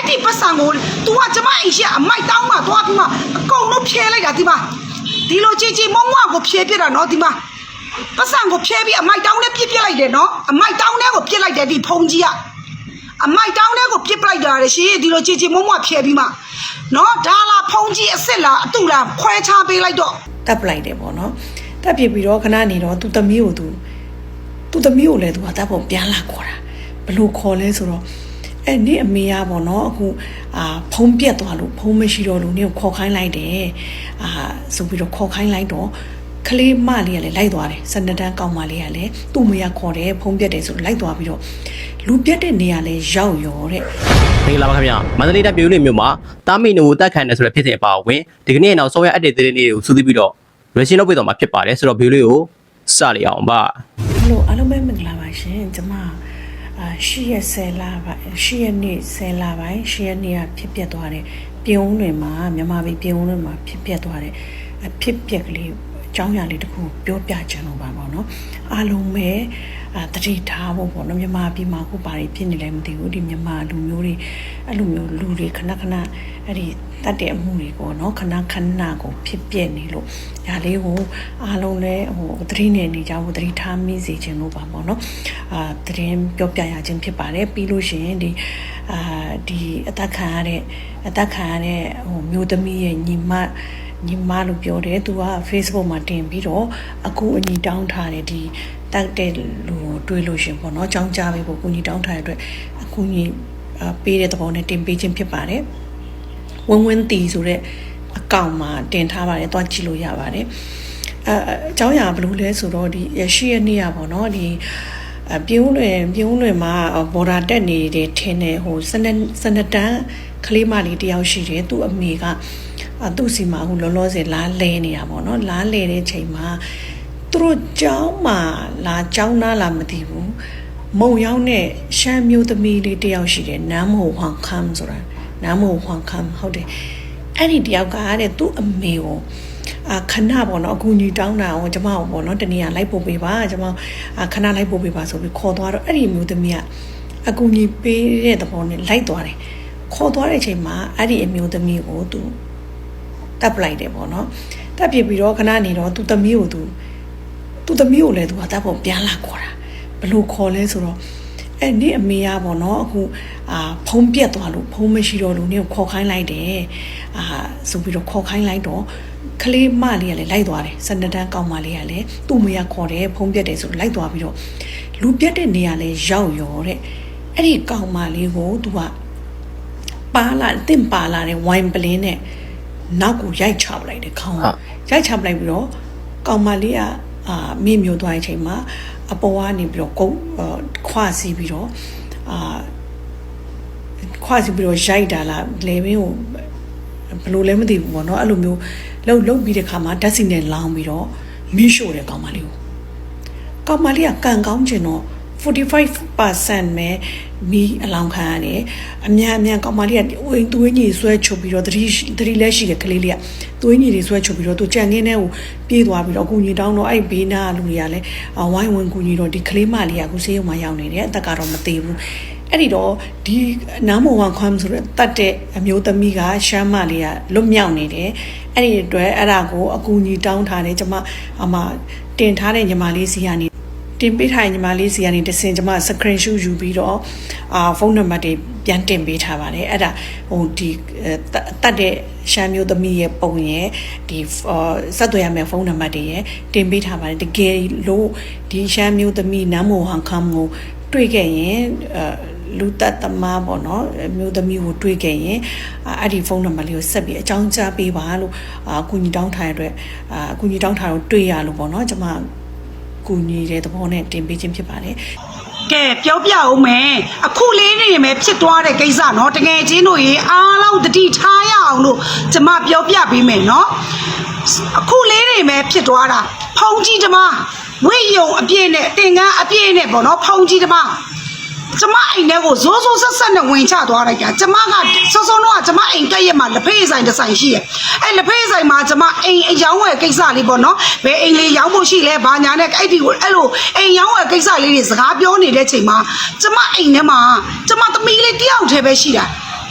အဲ့ဒီပတ်စံကို तू ကကျမအိမ်ရှိအမိုက်တောင်းမှသွားပြီးမှအကုန်လုံးဖြဲလိုက်တာဒီမှာဒီလိုကြည်ကြည်မုံမွားကိုဖြဲပြစ်တာနော်ဒီမှာပတ်စံကိုဖြဲပြီးအမိုက်တောင်းနဲ့ပြစ်ပြစ်လိုက်တယ်နော်အမိုက်တောင်းနဲ့ကိုပြစ်လိုက်တယ်ဒီဖုန်ကြီးကအမိုက်တောင်းနဲ့ကိုပြစ်ပလိုက်တာလေရှင်ဒီလိုကြည်ကြည်မုံမွားဖြဲပြီးမှနော်ဒါလားဖုန်ကြီးအစ်စ်လားအတူလားခွဲခြားပေးလိုက်တော့တက်ပလိုက်တယ်ပေါ့နော်တက်ပြစ်ပြီးတော့ခဏနေတော့သူသမီးကိုသူသူသမီးကိုလည်းသူကတပ်ဖို့ပြန်လာခေါ်တာဘလို့ခေါ်လဲဆိုတော့ အဲ့နေ့အမေကပေါ့နော်အခုအာဖုံးပြက်သွားလို့ဖုံးမရှိတော့လို့နေ့ကိုခေါ်ခိုင်းလိုက်တယ်အာဆိုပြီးတော့ခေါ်ခိုင်းလိုက်တော့ကလေးမလေးကလည်းလိုက်သွားတယ်စနတန်းကောင်မလေးကလည်းသူ့မရခေါ်တယ်ဖုံးပြက်တယ်ဆိုတော့လိုက်သွားပြီးတော့လူပြက်တဲ့နေရာလဲရောက်ရောတဲ့မင်္ဂလာပါခင်ဗျာမန္တလေးတိုင်းပြည်ဦးလွင်မြို့မှာတာမီနိုကိုတက်ခံတယ်ဆိုတဲ့ဖြစ်စဉ်အပါအဝင်ဒီကနေ့နောက်ဆုံးရအပ်တဲ့သတင်းလေးတွေကိုစူးစီးပြီးတော့ reaction လုပ်ပေးတော့မှာဖြစ်ပါတယ်ဆိုတော့ဗီဒီယိုလေးကိုစရအောင်ပါဟယ်လိုအားလုံးပဲမင်္ဂလာပါရှင်ကျမ အာရှိရက်10လပိုင်းရှိရက်နေ့10လပိုင်းရှိရက်နေ့ကဖြစ်ပျက်သွားတဲ့ပြုံးတွေမှာမြန်မာပြည်ပြုံးတွေမှာဖြစ်ပျက်သွားတဲ့အဖြစ်ပျက်ကလေး အကြောင်းအရာလေးတစ်ခုပြောပြချင်လို့ပါပေါ့နော်အားလုံးပဲအာတတိထားဖို့ပေါ့နော်မြန်မာပြည်မှာခုပါတွေဖြစ်နေလဲမသိဘူးဒီမြန်မာလူမျိုးတွေအဲ့လိုမျိုးလူတွေခဏခဏအဲ့ဒီတတ်တဲ့အမှုတွေပေါ့နော်ခဏခဏကိုဖြစ်ပျက်နေလို့ဒါလေးကိုအားလုံးလည်းဟိုသတိနဲ့နေကြဖို့သတိထားမိစေချင်လို့ပါပေါ့နော်အာသတင်းပြောပြရခြင်းဖြစ်ပါတယ်ပြီးလို့ရှိရင်ဒီအာဒီအသက်ခံရတဲ့အသက်ခံရတဲ့ဟိုမျိုးသမီးရဲ့ညီမ ညီမလို့ပြောတယ်သူက Facebook မှာတင်ပြီးတော့အခုအညီတောင်းထားတယ်ဒီတိုက်တဲ့လူကိုတွေးလို့ရှင်ပေါ့နော်ចောင်းကြပေးဖို့ကိုညီတောင်းထားတဲ့အတွက်အခုညီပေးတဲ့သဘောနဲ့တင်ပေးခြင်းဖြစ်ပါတယ်ဝင်းဝင်းတီဆိုတဲ့အကောင့်မှာတင်ထားပါတယ်သွားကြည့်လို့ရပါတယ်အဲအကြောင်းအရာဘယ်လိုလဲဆိုတော့ဒီရရှိရနေရပေါ့နော်ဒီအပြင်းလွင်ပြင်းလွင်မှာဘော်ဒါတက်နေတယ်ထင်းနေဟိုစနစနတန်းကလေးမလေးတယောက်ရှိတယ်သူ့အမေက သူ့စီမှာဟိုလောလောဆယ်လားလဲနေတာပေါ့နော်လားလဲတဲ့ချိန်မှာသူတို့ကျောင်းမှာလာကျောင်းသားလာမသိဘူးမုံရောက်တဲ့ရှမ်းမျိုးသမီးလေးတယောက်ရှိတယ်နမ်းမိုဟွမ်ခမ်ဆိုတာနမ်းမိုဟွမ်ခမ်ဟုတ်တယ်အဲ့ဒီတယောက်ကတဲ့သူ့အမေကိုအာခဏပေါ့နော်အကူညီတောင်းတာကိုကျမကိုပေါ့နော်တနည်းအားလိုက်ပို့ပေးပါကျမအာခဏလိုက်ပို့ပေးပါဆိုပြီးခေါ်သွားတော့အဲ့ဒီမျိုးသမီးကအကူညီပေးတဲ့သဘောနဲ့လိုက်သွားတယ်ခေါ်သွားတဲ့အချိန်မှာအဲ့ဒီအမျိုးသမီးကိုသူ တပ်ပလိုက်တယ်ပေါ့နော်တပ်ပြစ်ပြီးတော့ခဏနေတော့သူသမီးကိုသူသူသမီးကိုလည်းသူကတပ်ဖို့ပြန်လာခေါ်တာဘလို့ခေါ်လဲဆိုတော့အဲ့နေ့အမေကပေါ့နော်အခုအာဖုံးပြက်သွားလို့ဖုံးမရှိတော့လို့နေ့ကိုခေါ်ခိုင်းလိုက်တယ်အာဆိုပြီးတော့ခေါ်ခိုင်းလိုက်တော့ကလေးမလေးကလည်းလိုက်သွားတယ်စနတန်းကောင်မလေးကလည်းသူ့မရခေါ်တယ်ဖုံးပြက်တယ်ဆိုတော့လိုက်သွားပြီးတော့လူပြက်တဲ့နေရာလဲရောက်ရောတဲ့အဲ့ဒီကောင်မလေးကိုသူကပါလာတင့်ပါလာတဲ့ဝိုင်ပလင်းနဲ့ နောက်ကိုရိုက်ချပလိုက်တယ်ခေါင်းကရိုက်ချပလိုက်ပြီးတော့ကောင်မလေးကအာမိမျိုးသွားတဲ့အချိန်မှာအပေါ်ကနေပြီးတော့ကုန်းခွာစီးပြီးတော့အာခွာစီးပြီးတော့ရိုက်တာလားလေမင်းကိုဘယ်လိုလဲမသိဘူးပေါ့နော်အဲ့လိုမျိုးလှုပ်လှုပ်ပြီးတဲ့ခါမှာဓာတ်စီနဲ့လောင်းပြီးတော့မီးရှို့တယ်ကောင်မလေးကိုကောင်မလေးကကန်ကောင်းကျင်တော့ 45%ပဲမီးအလောင်းခံရတယ်အများအများကောင်မလေးကဝင်းသွေးညီဆွဲချုပ်ပြီးတော့သတိသတိလက်ရှိတဲ့ကလေးလေးကသွေးညီတွေဆွဲချုပ်ပြီးတော့သူကြံငင်းတဲ့ကိုပြေးသွားပြီးတော့အကူညီတောင်းတော့အဲ့ဘေးနာလူတွေကလည်းဝိုင်းဝန်းကူညီတော့ဒီကလေးမလေးကအခုဆေးရုံမှာရောက်နေတယ်အသက်ကတော့မသေးဘူးအဲ့ဒီတော့ဒီနားမဝန်ခွမ်းဆိုတဲ့တတ်တဲ့အမျိုးသမီးကရှမ်းမလေးကလွတ်မြောက်နေတယ်အဲ့ဒီအတွက်အဲ့ဒါကိုအကူညီတောင်းထားတယ်ကျမအမတင်ထားတဲ့ညီမလေးစီကနေ တင်ပေးထားညီမလေးစီကနေတစင်ကျမ screen shot ယူပြီးတော့အာဖုန်းနံပါတ်တွေပြန်တင်ပေးထားပါတယ်အဲ့ဒါဟိုဒီတတ်တဲ့ရှမ်းမျိုးသမီးရဲ့ပုံရဲ့ဒီဆက်သွယ်ရမယ့်ဖုန်းနံပါတ်တွေရဲ့တင်ပေးထားပါတယ်တကယ်လို့ဒီရှမ်းမျိုးသမီးနမ်းမိုဟန်ခမ်ကိုတွေ့ခဲ့ရင်အဲလူသက်သမားပေါ့နော်မျိုးသမီးကိုတွေ့ခဲ့ရင်အဲ့ဒီဖုန်းနံပါတ်လေးကိုဆက်ပြီးအကြောင်းကြားပေးပါလို့အကူညီတောင်းထားတဲ့အတွက်အကူညီတောင်းထားတော့တွေ့ရလို့ပေါ့နော်ကျွန်မ ကူညီတဲ့သဘောနဲ့တင်ပေးခြင်းဖြစ်ပါတယ် ကဲပြောပြအောင်မယ်အခုလေးနေမယ်ဖြစ်သွားတဲ့ကိစ္စเนาะတကယ်ချင်းတို့ရေအားလုံးတတိထားရအောင်လို့ကျမပြောပြပေးမယ်เนาะအခုလေးနေမယ်ဖြစ်သွားတာဖုံကြီးဓမ္မဝိယုံအပြည့်နဲ့တင်ကန်းအပြည့်နဲ့ပေါ့เนาะဖုံကြီးဓမ္မကျမအိမ်ထဲကိုဇိုးဇိုးဆက်ဆက်နဲ့ဝင်ချသွားလိုက်တာကျမကစောစောတော့ကျမအိမ်ကက်ရက်မှာလက်ဖေးဆိုင်တစ်ဆိုင်ရှိရဲ့အဲ့လက်ဖေးဆိုင်မှာကျမအိမ်အယောင်းဝယ်ကိစ္စလေးပေါ့နော်ဘယ်အိမ်လေးရောင်း ဖို့ရှိလဲဘာညာနဲ့အဲ့ဒီကိုအဲ့လိုအိမ်ရောင်းဝယ်ကိစ္စလေးတွေစကားပြောနေတဲ့ချိန်မှာကျမအိမ်ထဲမှာကျမသမီးလေးတယောက်တည်းပဲရှိတာ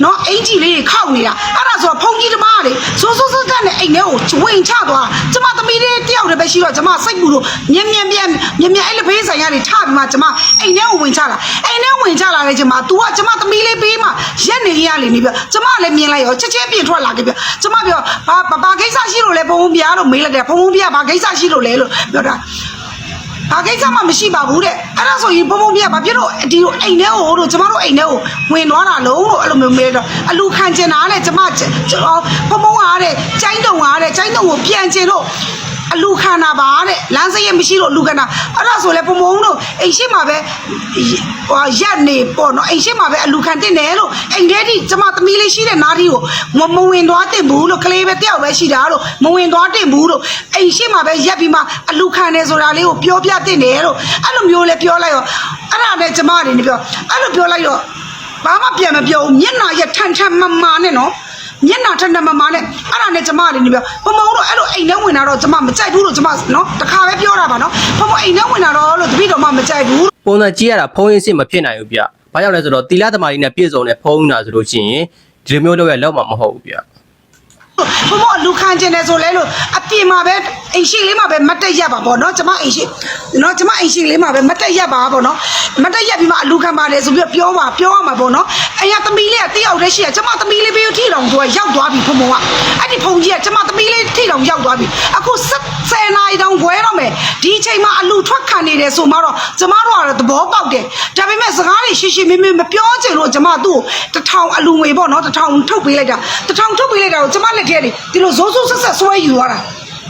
နော်အင်ကြီးလေးတွေခောက်နေတာအဲ့ဒါဆိုတော့ဖုန်ကြီးတမားတွေစိုးစိုးစိုးတက်နဲ့အိမ်ထဲကိုဝင်ချသွားကျမသမီးလေးတယောက်တည်းပဲရှိတော့ကျမစိတ်ပူလို့မြင်မြင်ပြန်မြင်မြင်အဲ့လေဘေးဆိုင်ကနေထပြီးမှကျမအိမ်ထဲကိုဝင်ချလာအိမ်ထဲဝင်ချလာတဲ့ကျမ तू ကကျမသမီးလေးဘေးမှာရက်နေရလေနေပြကျမလည်းမြင်လိုက်ရောချက်ချင်းပြင်ထွက်လာခဲ့ပြကျမပြောဘာဘာကိစ္စရှိလို့လဲဘုံဘုံပြားလို့မေးလိုက်တယ်ဘုံဘုံပြားဘာကိစ္စရှိလို့လဲလို့ပြောတာ ဘာကိစ္စမှမရှိပါဘူးတဲ့အဲ့ဒါဆိုရင်ဘုံဘုံပြဘာဖြစ်လို့ဒီလိုအိမ်ထဲကိုတို့ကျမတို့အိမ်ထဲကိုဝင်သွားတာလုံးလို့အဲ့လိုမျိုးမေးတော့အလူခံကျင်တာတဲ့ကျမကျွန်တော်ဘုံဘုံဟာတဲ့ကျိုင်းတုံဟာတဲ့ကျိုင်းတုံကိုပြန်ကျင်လို့ အလူခံတာပါတဲ့လမ်းစရိတ်မရှိလို့အလူခံတာအဲ့ဒါဆိုလေဘုံဘုံတို့အိမ်ရှိမှာပဲဟိုရက်နေပေါ့နော်အိမ်ရှိမှာပဲအလူခံတင်တယ်လို့အိမ်ထဲထိကျမသမီးလေးရှိတဲ့နားဒီကိုမမဝင်သွားတင်ဘူးလို့ကလေးပဲတယောက်ပဲရှိတာလို့မဝင်သွားတင်ဘူးလို့အိမ်ရှိမှာပဲရက်ပြီးမှအလူခံတယ်ဆိုတာလေးကိုပြောပြတင်တယ်လို့အဲ့လိုမျိုးလဲပြောလိုက်ရောအဲ့ဒါနဲ့ကျမအနေနဲ့ပြောအဲ့လိုပြောလိုက်တော့ဘာမှပြန်မပြောဘူးမျက်နှာရက်ထန်ထန်မမာနဲ့နော် မျက်နှာထန်ထန်မမာနဲ့အဲ့ဒါနဲ့ကျမအနေနဲ့ပြောဘုံဘုံတို့အဲ့လိုအိမ်ထဲဝင်တာတော့ကျမမကြိုက်ဘူးလို့ကျမနော်တခါပဲပြောတာပါနော်ဘုံဘုံအိမ်ထဲဝင်တာတော့လို့တပည့်တော်မှမကြိုက်ဘူးပုံစံကြည့်ရတာဖုံးရင်းစစ်မဖြစ်နိုင်ဘူးဗျ။ဘာကြောင့်လဲဆိုတော့တီလာသမารီနဲ့ပြည့်စုံတဲ့ဖုံးနာဆိုလို့ရှိရင်ဒီလိုမျိုးတော့ရလောက်မှာမဟုတ်ဘူးဗျ။ ဘမလူခံကျင်တယ်ဆိုလဲလို့အပြင်မှာပဲအိမ်ရှိလေးမှာပဲမတ်တက်ရက်ပါပေါ့နော်ကျမအိမ်ရှိနော်ကျမအိမ်ရှိလေးမှာပဲမတ်တက်ရက်ပါပေါ့နော်မတ်တက်ရက်ပြီးမှအလူခံပါတယ်ဆိုပြီးပြောပါပြောရမှာပေါ့နော်အိမ်ကသမီးလေးကတယောက်တည်းရှိရကျမသမီးလေးဘေးကိုထိတော်သူကရောက်သွားပြီဖုံဖုံကအဲ့ဒီဖုံကြီးကကျမသမီးလေးထိတော်ရောက်သွားပြီအခုဆယ်နာရီတောင်ခွဲတော့မယ်ဒီအချိန်မှာအလူထွက်ခံနေတယ်ဆိုမှတော့ကျမတို့ကတော့သဘောပေါက်တယ်ဒါပေမဲ့စကားတွေရှင်းရှင်းမင်းမင်းမပြောချင်လို့ကျမသူ့ကိုတထောင်အလူငွေပေါ့နော်တထောင်ထုတ်ပေးလိုက်တာတထောင်ထုတ်ပေးလိုက်တာကိုကျမလက်ထဲတွေဒီလိုဇိုးဇိုးဆက်ဆက်ဆွဲယူသွားတာ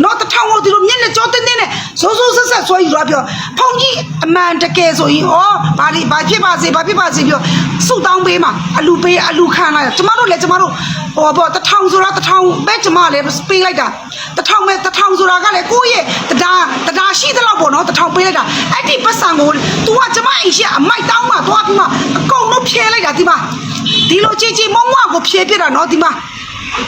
နော်တထောင်ကိုဒီလိုမျက်နှာကြောတင်းတင်းနဲ့ဇိုးဇိုးဆက်ဆက်ဆွဲယူသွားပြောဖုန်ကြီးအမှန်တကယ်ဆိုရင်ဩဘာဒီဘာဖြစ်ပါစေဘာဖြစ်ပါစေပြောစုတောင်းပေးမှာအလူပေးအလူခံလိုက်တာကျမတို့လည်းကျမတို့ဟောပေါ့တထောင်ဆိုတာတထောင်ပဲကျမလည်းပေးလိုက်တာတထောင်ပဲတထောင်ဆိုတာကလည်းကိုယ့်ရဲ့တရားတရားရှိသလောက်ပေါ့နော်တထောင်ပေးလိုက်တာအဲ့ဒီပတ်စံကို तू ကကျမအိမ်ရှိအမိုက်တောင်းမှသွားပြီးမှအကုန်လုံးဖြဲလိုက်တာဒီမှာဒီလိုကြည်ကြည်မုံမကိုဖြဲပြစ်တာနော်ဒီမှာ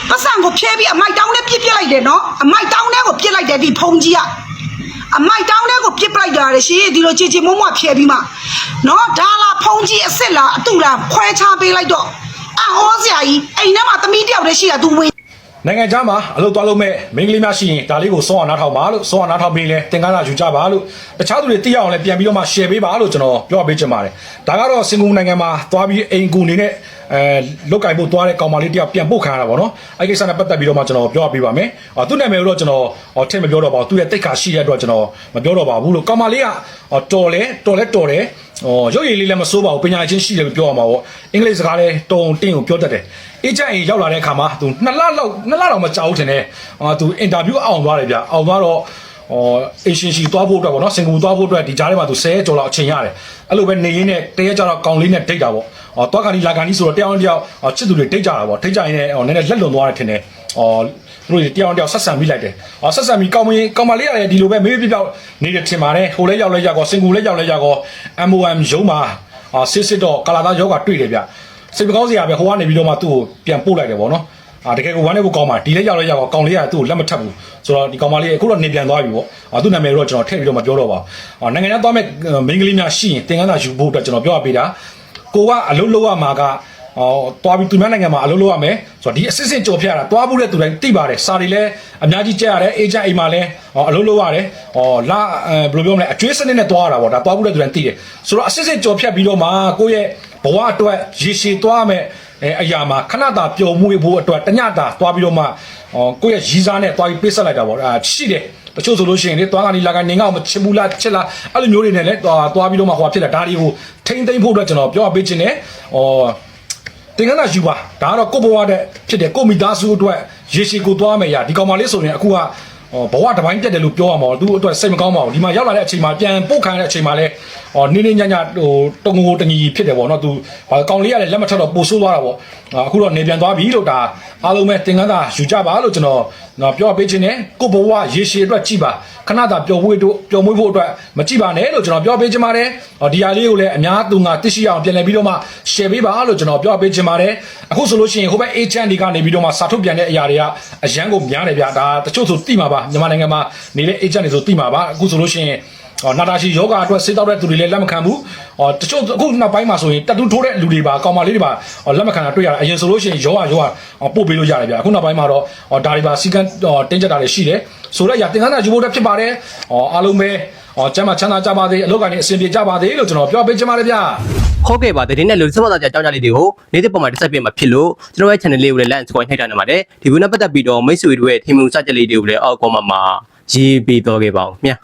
ပတ်စံကိုဖြဲပြီးအမိုက်တောင်းနဲ့ပြစ်ပြစ်လိုက်တယ်နော်အမိုက်တောင်းနဲ့ကိုပြစ်လိုက်တယ်ဒီဖုန်ကြီးကအမိုက်တောင်းနဲ့ကိုပြစ်ပလိုက်တာလေရှင်ဒီလိုကြည်ကြည်မုံမဖြဲပြီးမှနော်ဒါလားဖုန်ကြီးအစ်စ်လားအတူလားခွဲခြားပေးလိုက်တော့အော်စရာကြီးအိမ်ထဲမှာသမီးတယောက်တည်းရှိတာ तू ဝင်နိုင်ငံခြားမှာအလုပ်သွားလုပ်မဲ့မိန်းကလေးများရှိရင်ဒါလေးကိုစောအောင်နားထောင်ပါလို့စောအောင်နားထောင်ပေးလဲသင်္ကန်းစာယူကြပါလို့တခြားသူတွေသိရအောင်လဲပြန်ပြီးတော့မှ share ပေးပါလို့ကျွန်တော်ပြောပေးချင်ပါတယ်ဒါကတော့စင်ကာပူနိုင်ငံမှာသွားပြီးအိမ်ကူနေနဲ့ အဲလုတ်ကင်ဖို့သွားတဲ့ကောင်မလေးတယောက်ပြန်ပို့ခံရတာပေါ့နော်အဲ့ကိစ္စနဲ့ပတ်သက်ပြီးတော့မှကျွန်တော်ပြောပေးပါမယ်အော်သူ့နာမည်ကိုတော့ကျွန်တော်ဟောထည့်မပြောတော့ပါဘူးသူရဲ့တိတ်ခါရှိတဲ့အတွက်ကျွန်တော်မပြောတော့ပါဘူးလို့ကောင်မလေးကဟောတော်လဲတော်လဲတော်တယ်ဟောရုပ်ရည်လေးလည်းမစိုးပါဘူးပညာချင်းရှိတယ်လို့ပြောရမှာပေါ့အင်္ဂလိပ်စကားလည်းတုံတင်းကိုပြောတတ်တယ်အေဂျင့်အိမ်ရောက်လာတဲ့အခါမှာသူနှစ်လလောက်နှစ်လလောက်မကြာဘူးထင်တယ်အာသူအင်တာဗျူးအောင်သွားတယ်ဗျအောင်သွားတော့ ဟောအေရှင်ရှိသွားဖို့အတွက်ပေါ့နော်စင်ကာပူသွားဖို့အတွက်ဒီကြားထဲမှာသူ10ရက်ကျော်လောက်အချိန်ရတယ်အဲ့လိုပဲနေရင်းနဲ့တရက်ကျော်တော့ကောင်လေးနဲ့ဒိတ်တာပေါ့ဟောသွားကန်ဒီလာကန်ဒီဆိုတော့တယောက်တစ်ယောက်ဟောချစ်သူတွေဒိတ်ကြတာပေါ့ဒိတ်ကြရင်လည်းဟောနည်းနည်းလက်လွန်သွားတယ်ထင်တယ်ဟောသူတို့တယောက်တစ်ယောက်ဆက်ဆံမိလိုက်တယ်ဟောဆက်ဆံမိကောင်မကြီးကောင်မလေးရတယ်ဒီလိုပဲမေးပြပြောက်နေတယ်ထင်ပါတယ်ဟိုလဲရောက်လဲရောက်ကောစင်ကာပူလဲရောက်လဲရောက်ကော MOM ရုံးမှာအာစစ်စစ်တော့ကာလာသားယောဂတွေ့တယ်ဗျစိတ်မကောင်းစရာပဲဟိုကနေပြီးတော့မှသူ့ကိုပြန်ပို့လိုက်တယ်ပေါ့နော် အာတကယ်ကိုဝမ်းနေဖို့ကောင်းပါဒီလဲရောက်လဲရောက်ကောကောင်လေးကသူ့ကိုလက်မထပ်ဘူးဆိုတော့ဒီကောင်မလေးအခုတော့နေပြန်သွားပြီပေါ့အာသူ့နာမည်တော့ကျွန်တော်ထည့်ပြီးတော့မပြောတော့ပါဘူးအာနိုင်ငံခြားသွားမဲ့မိန်းကလေးများရှိရင်သင်ခန်းစာယူဖို့အတွက်ကျွန်တော်ပြောပြပေးတာကိုကအလုပ်လုပ်ရမှာကအော်တွားပြီးသူများနိုင်ငံမှာအလုပ်လုပ်ရမယ်ဆိုတော့ဒီအစစ်စစ်ကြော်ဖြတ်တာတွားဖို့တဲ့သူတိုင်းသိပါတယ်စာတွေလည်းအများကြီးကြက်ရတယ်အေဂျင့်အိမ်မှာလည်းအလုပ်လုပ်ရတယ်ဟောလာဘယ်လိုပြောမလဲအကျွေးစနစ်နဲ့တွားရတာပေါ့ဒါတွားဖို့တဲ့သူတိုင်းသိတယ်ဆိုတော့အစစ်စစ်ကြော်ဖြတ်ပြီးတော့မှကိုယ့်ရဲ့ဘဝအတွက်ရေရှည်တွားမယ် အဲအရာမှာခဏတာပျော်မွေ့ဖို့အတွက်တညတာတွားပြီးတော့မှဟောကိုယ့်ရဲ့ရီးစားနဲ့တွားပြီးပေးဆက်လိုက်တာပေါ့ဒါရှိတယ်တချို့ဆိုလို့ရှိရင်လေတွားကနေလာကနေငါ့ကိုမချစ်ဘူးလားချစ်လားအဲ့လိုမျိုးတွေနဲ့လေတွားတွားပြီးတော့မှဟိုဖြစ်လာဒါတွေကိုထိမ့်သိမ့်ဖို့အတွက်ကျွန်တော်ပြောပေးခြင်းနဲ့ဟောတင်ကန်းသာယူပါဒါကတော့ကိုယ့်ဘဝတဲ့ဖြစ်တယ်ကိုယ့်မိသားစုအတွက်ရေရှည်ကိုသွားမယ်ရဒီကောင်မလေးဆိုရင်အခုက ဟောဘဝတစ်ပိုင်းပြတ်တယ်လို့ပြောရမှာသူ့အတွက်စိတ်မကောင်းပါဘူးဒီမှာရောက်လာတဲ့အချိန်မှာပြန်ပို့ခံရတဲ့အချိန်မှာလဲဟောနေနေညညဟိုတငိုတငီဖြစ်တယ်ပေါ့နော်သူဘာကောင်လေးကလည်းလက်မထက်တော့ပို့ဆိုးသွားတာပေါ့အခုတော့နေပြန်သွားပြီလို့ဒါအားလုံးပဲတင်ကန်းသာယူကြပါလို့ကျွန်တော်တော့ပြောပေးခြင်းနဲ့ကိုယ့်ဘဝရေရှည်အတွက်ကြည်ပါခဏတာပျော်မွေးတို့ပျော်မွေးဖို့အတွက်မကြည့်ပါနဲ့လို့ကျွန်တော်ပြောပေးခြင်းပါတယ်ဟောဒီဟာလေးကိုလည်းအများသူငါသိရှိအောင်ပြန်လည်ပြီးတော့မှ share ပေးပါလို့ကျွန်တော်ပြောပေးခြင်းပါတယ်အခုဆိုလို့ရှိရင်ဟိုဘက် agent တွေကနေပြီးတော့မှစာထုတ်ပြန်တဲ့အရာတွေကအရန်ကိုများတယ်ဗျာဒါတချို့ဆိုတိမှာပါမြန်မာနိုင်ငံမှာနေတဲ့ agent တွေဆိုတိမှာပါအခုဆိုလို့ရှိရင် ဟောနာတာရှီယောဂအတွက်စေးတောက်တဲ့သူတွေလည်းလက်မခံဘူးဟောတချို့အခုနောက်ပိုင်းမှာဆိုရင်တက်တူးထိုးတဲ့လူတွေပါကောင်မလေးတွေပါဟောလက်မခံတာတွေ့ရတယ်အရင်ဆိုလို့ရှိရင်ယောဂယောဂဟောပို့ပေးလို့ရတယ်ဗျအခုနောက်ပိုင်းမှာတော့ဟောဒါတွေပါစီကန်းဟောတင်းကျပ်တာတွေရှိတယ်ဆိုတော့ရတင်ကန်းစာယူဖို့တက်ဖြစ်ပါတယ်ဟောအားလုံးပဲဟောကျမ်းမာချမ်းသာကြပါသေးအလုပ်ကနေအဆင်ပြေကြပါသေးလို့ကျွန်တော်ပြောပေးချင်ပါတယ်ဗျာဟုတ်ကဲ့ပါတဲ့ဒီနေ့လူစမသားကြအကြောင်းကြားလေးတွေကိုနေ့တစ်ပုံမှာတစ်ဆက်ပြမှာဖြစ်လို့ကျွန်တော်ရဲ့ channel လေးကိုလည်း like and subscribe နှိပ်ထားနေပါတယ်ဒီကုနဲ့ပတ်သက်ပြီးတော့မိတ်ဆွေတို့ရဲ့ထင်မြင်စကြက်လေးတွေကိုလည်းအောက်ကောမှာမှာရေးပေးတော့ခဲ့ပါအောင်မြတ်